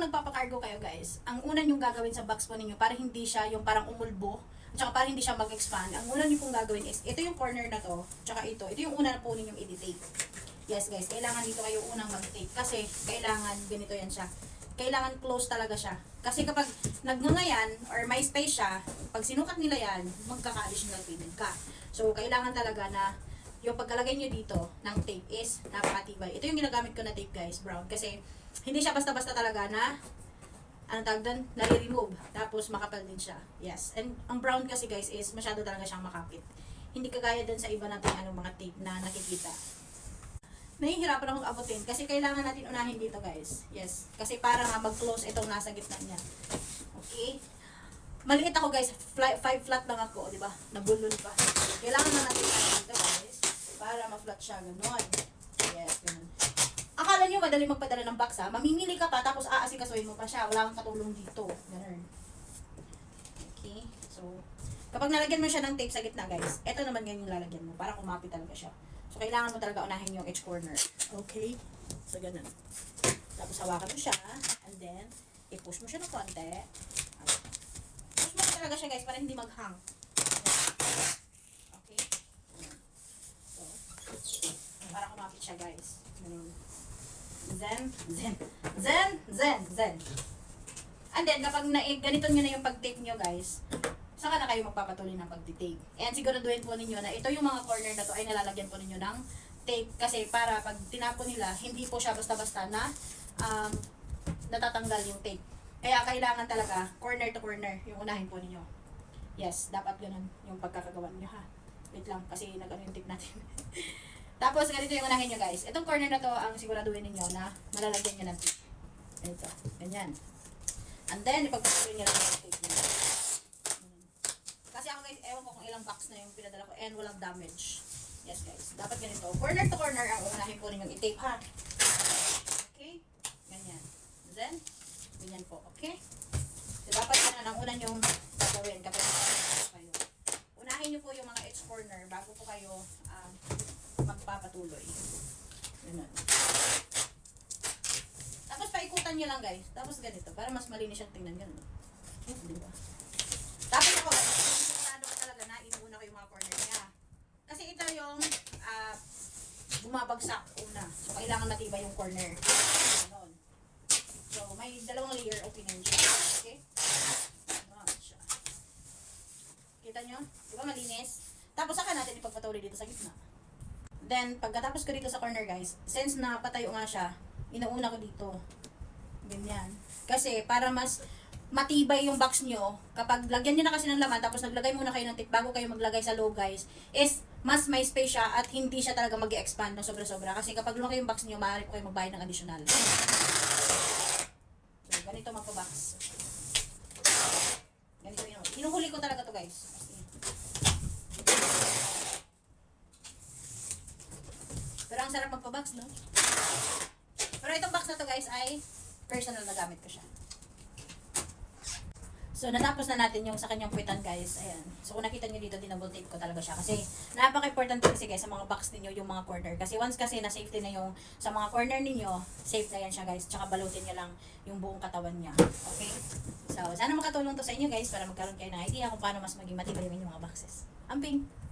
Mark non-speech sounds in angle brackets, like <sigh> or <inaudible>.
parang nagpapakargo kayo guys, ang una yung gagawin sa box po ninyo para hindi siya yung parang umulbo, at saka para hindi siya mag-expand, ang una nyo pong gagawin is, ito yung corner na to, tsaka ito, ito yung una na po ninyong i-tape. Yes guys, kailangan dito kayo unang mag-tape kasi kailangan ganito yan siya. Kailangan close talaga siya. Kasi kapag nagngangayan or may space siya, pag sinukat nila yan, magkaka-additional payment ka. So, kailangan talaga na yung pagkalagay nyo dito ng tape is napakatibay. Ito yung ginagamit ko na tape guys, brown. Kasi hindi siya basta-basta talaga na ano tawag doon, nare-remove. Tapos makapal din siya. Yes. And ang brown kasi guys is masyado talaga siyang makapit. Hindi kagaya dun sa iba nating ano, mga tape na nakikita. Nahihirapan akong abutin kasi kailangan natin unahin dito guys. Yes. Kasi para nga mag-close itong nasa gitna niya. Okay? Maliit ako guys. 5 flat lang ako, di ba? Nabulol pa. Kailangan na natin. Para ma-flat siya. Ganon. Yes, ganon. Akala nyo madali magpadala ng box ha? Mamimili ka pa tapos aasikasuhin mo pa siya. Wala kang katulong dito. Ganon. Okay? So, kapag nalagyan mo siya ng tape sa gitna guys, ito naman ganyan yung lalagyan mo para kumapit talaga siya. So, kailangan mo talaga unahin yung edge corner. Okay? So, ganun. Tapos, hawakan mo siya. And then, i-push mo siya ng konti. Push mo talaga siya guys para hindi mag-hang. Okay? So, para kumapit siya guys. Ganun. Zen, zen, zen, zen, zen. And then, kapag na, eh, ganito nyo na yung pag-tape nyo guys, saka na kayo magpapatuloy ng pag-tape. And siguraduhin po ninyo na ito yung mga corner na to ay nalalagyan po ninyo ng tape kasi para pag tinapon nila, hindi po siya basta-basta na um, natatanggal yung tape. Kaya kailangan talaga corner to corner yung unahin po ninyo. Yes, dapat ganun yung pagkakagawa niyo ha. Wait lang, kasi nag-ano natin. <laughs> Tapos, ganito yung unahin nyo guys. Itong corner na to, ang siguraduhin ninyo na malalagyan nyo ng tape. Ito, ganyan. And then, ipagpatuloy nyo lang yung tape nyo. Kasi ako guys, ewan ko kung ilang box na yung pinadala ko and walang damage. Yes guys, dapat ganito. Corner to corner ang unahin po ninyong i-tape ha. Okay? Ganyan. Then, ganyan po. Okay? So, dapat yan ang una nyong gagawin kapag kayo. Unahin nyo po yung mga edge corner bago po kayo magpapatuloy. Ganun. Tapos paikutan nyo lang guys. Tapos ganito. Para mas malinis siyang tingnan. Ganun. Oh, di ba? Tapos ako, sigurado ko talaga na inuuna ko yung mga corner niya. Kasi ito yung ah, bumabagsak una. So, kailangan matibay yung corner. Ganon. So, may dalawang layer opening siya. Okay? Ganon siya. Kita nyo? Di ba malinis? Tapos saka natin ipagpatuloy dito sa gitna. Then, pagkatapos ko dito sa corner guys, since napatayo nga siya, inauna ko dito. Ganyan. Kasi para mas matibay yung box nyo, kapag lagyan nyo na kasi ng laman, tapos naglagay muna kayo ng tape bago kayo maglagay sa loob guys, is mas may space siya at hindi siya talaga mag expand ng sobra-sobra. Kasi kapag lumaki yung box nyo, maaari po kayo magbayad ng additional. So, ganito magpa-box. Ganito yun. Hinuhuli ko talaga to guys. Kasi, Pero ang sarap magpa-box, no? Pero itong box na to guys ay personal na gamit ko siya. So, natapos na natin yung sa kanyang puwitan, guys. Ayan. So, kung nakita nyo dito, dinouble tape ko talaga siya. Kasi, napaka-important kasi guys sa mga box ninyo, yung mga corner. Kasi once kasi na safety na yung sa mga corner ninyo, safe na yan siya, guys. Tsaka balutin nyo lang yung buong katawan niya. Okay? So, sana makatulong to sa inyo, guys, para magkaroon kayo ng idea kung paano mas maging matibay yung mga boxes. Amping!